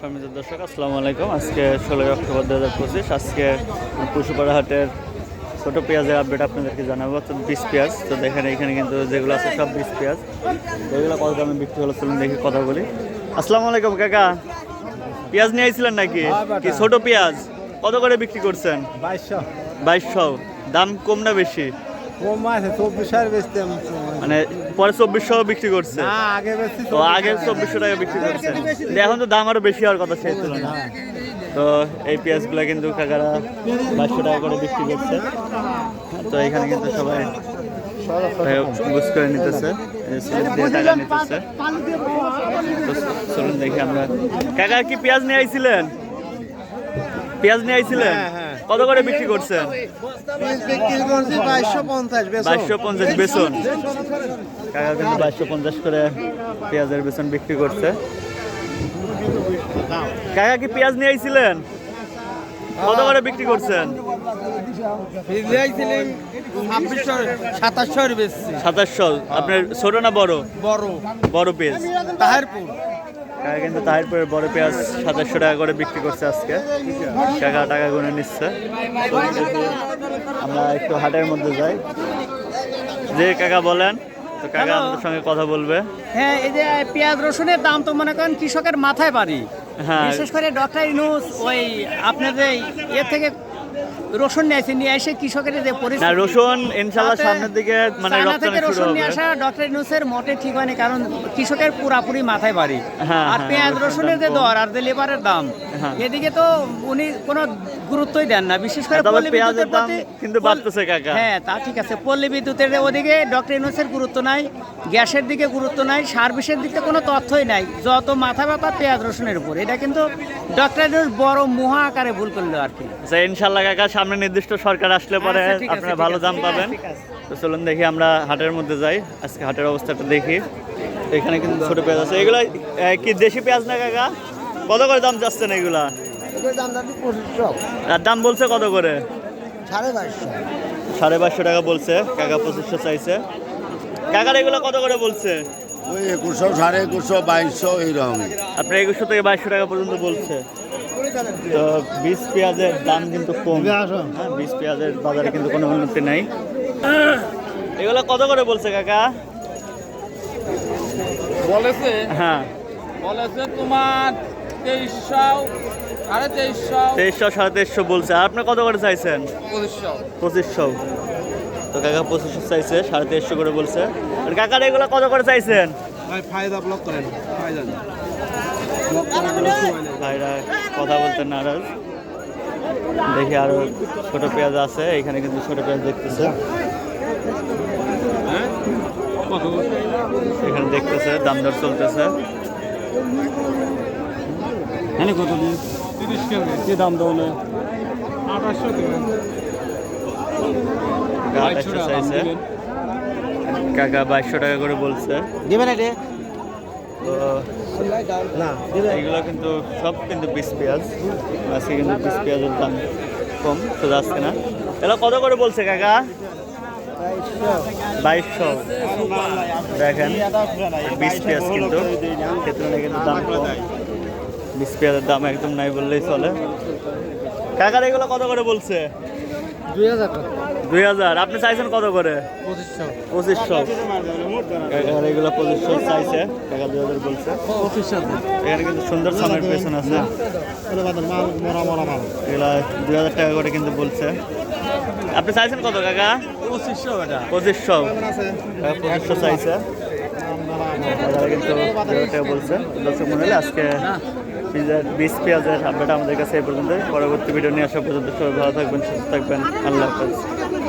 সম্মিলিত দর্শক আসসালামু আলাইকুম। আজকে ষোলোই অক্টোবর দু হাজার পঁচিশ আজকে পশুপাড়া হাটের ছোট পেঁয়াজের আপডেট আপনাদেরকে জানাব তো বিশ পেঁয়াজ। তো দেখেন এখানে কিন্তু যেগুলো আছে সব বিশ পেঁয়াজ। এগুলো কত দামে বিক্রি হলো চলুন দেখি কথা বলি। আসসালামু আলাইকুম কাকা। পেঁয়াজ নিয়ে আইছিলেন নাকি? কি ছোট পেঁয়াজ? কত করে বিক্রি করছেন? বাইশশো। বাইশশো। দাম কম না বেশি? কম আছে চব্বিশ মানে পরে চব্বিশশো বিক্রি করছে। তো আগে চব্বিশশো টাকা বিক্রি কিন্তু এখন তো দাম আরও বেশি হওয়ার কথা সেই তুলনায়। তো এই পেঁয়াজগুলো কিন্তু কাকারা বাইশশো টাকা করে বিক্রি করছে। তো এখানে কিন্তু সবাই বুঝ করে নিতেছে। টাকা নিতেছে। চলুন দেখি আমরা। কাকা কি পেঁয়াজ নিয়ে আইছিলেন? পেঁয়াজ নিয়ে আইছিলেন? হ্যাঁ, হ্যাঁ। কত করে বিক্রি করছেন? বাইশশো পঞ্চাশ বেসন। কাকা কিন্তু বাইশশো পঞ্চাশ করে পেঁয়াজের বেসন বিক্রি করছে। কাকা কি পেঁয়াজ নিয়ে আইছিলেন? কত করে বিক্রি করছেন? সাতাশশো। আপনার ছোট না বড়? বড়। বড় পেঁয়াজ। তাহারপুর। কিন্তু তাহিরপুরের বড় পেঁয়াজ সাতাশশো টাকা করে বিক্রি করছে আজকে। টাকা টাকা গুনে নিচ্ছে। আমরা একটু হাটের মধ্যে যাই। যে কাকা বলেন তো কাকা আমাদের সঙ্গে কথা বলবে। হ্যাঁ এই যে পেঁয়াজ রসুনের দাম তো মনে করেন কৃষকের মাথায় বাড়ি। হ্যাঁ। বিশেষ করে ডক্টর ইনুস ওই আপনাদের এর থেকে রসুন নিয়ে আসে নিয়ে এসে কৃষকের যে পরিস্থিতি রসুন ইনশাল্লাহ তাতে সামনের দিকে মানে রপ্তানি রসুন নিয়ে আসা ডক্টর ইনুসের মোটে ঠিক হয়নি কারণ কৃষকের পুরাপুরি মাথায় বাড়ি। হ্যাঁ, আর হ্যাঁ, পেঁয়াজ রসুনের যে দর আর যে লেবারের দাম হ্যাঁ। এদিকে তো উনি কোনো গুরুত্বই দেন না বিশেষ করে পল্লী বিদ্যুতের প্রতি কিন্তু বাড়তেছে কাকা। হ্যাঁ তা ঠিক আছে পল্লী বিদ্যুতের ওদিকে ডক্টর ইউনুসের গুরুত্ব নাই গ্যাসের দিকে গুরুত্ব নাই সার্ভিসের দিকে কোনো তথ্যই নাই যত মাথা ব্যথা পেঁয়াজ রসুনের উপর। এটা কিন্তু ডক্টর বড় মহা আকারে ভুল করল আর কি। আচ্ছা ইনশাল্লাহ কাকা সামনে নির্দিষ্ট সরকার আসলে পরে আচ্ছা, আপনারা ভালো দাম পাবেন। ঠিক আছে। তো চলুন দেখি আমরা হাটের মধ্যে যাই। আজকে হাটের অবস্থাটা দেখি। এখানে কিন্তু ছোট পেঁয়াজ আছে। এগুলো কি দেশি পেঁয়াজ না কাকা? কত করে দাম যাচ্ছেন এগুলা? এটার দাম দাম আর দাম বলছে কত করে? সাড়ে সাড়ে পাঁচশো টাকা বলছে। কাকা পঁচিশশো চাইছে। কাকার এগুলো কত করে বলছে? ওই একুশশো সাড়ে একুশশো বাইশশো এইরকম। আপনার একুশশো থেকে বাইশশো টাকা পর্যন্ত বলছে। তো বীজ পেঁয়াজের দাম কিন্তু কম। হ্যাঁ বীজ পেঁয়াজের বাজারে কিন্তু কোনো উন্নতি নাই। এগুলো কত করে বলছে কাকা? বলেছে? হ্যাঁ। বলেছে তোমার তেইশশো সাড়ে তেইশশো। তেইশশো সাড়ে তেইশশো বলছে। আর আপনি কত করে চাইছেন? পঁচিশশো। পঁচিশশো। তো কাকা পঁচিশশো চাইছে সাড়ে তেইশশো করে বলছে। আর কাকার এগুলো কত করে চাইছেন? ভাই ফায়দা ব্লক করেন ফায়দা ভাইরা কথা বলতে নারাজ। দেখি আরও ছোট পেঁয়াজ আছে এখানে কিন্তু ছোট পেঁয়াজ দেখতেছে। এখানে দেখতেছে দাম দর চলতেছে। হ্যাঁ কত দিন তিরিশ কেজি। কি দাম দাও না আঠাশশো কাকা বাইশশো টাকা করে বলছে। দেবেন এটা তো না এগুলো কিন্তু সব কিন্তু বিষ পেঁয়াজ আজকে কিন্তু বিষ পেঁয়াজের দাম কম তো যাচ্ছে না। এগুলো কত করে বলছে কাকা? বাইশশো। দেখেন বিষ পেঁয়াজ কিন্তু সে তুলনায় কিন্তু দাম কম। বিষ পেঁয়াজের দাম একদম নাই বললেই চলে। কাকার এগুলো কত করে বলছে? দুই হাজার টাকা। দুই হাজার। আপনি চাইছেন কত করে? পঁচিশশো। পঁচিশশো। কাকার এগুলো পঁচিশশো চাইছে। দুই হাজার বলছে। পঁচিশশো। এখানে কিন্তু সুন্দর পেছন আছে। এগুলা দুই হাজার টাকা করে কিন্তু বলছে। আপনি চাইছেন কত কাকা? পঁচিশশো এটা। পঁচিশশো। পঁচিশশো চাইছে। তারা কিন্তু টাকা বলছে। দর্শক মনে হলে আজকে বীজ পেঁয়াজের আপডেট আমাদের কাছে এই পর্যন্ত পরবর্তী ভিডিও নিয়ে আসা পর্যন্ত সবাই ভালো থাকবেন সুস্থ থাকবেন। আল্লাহ হাফেজ।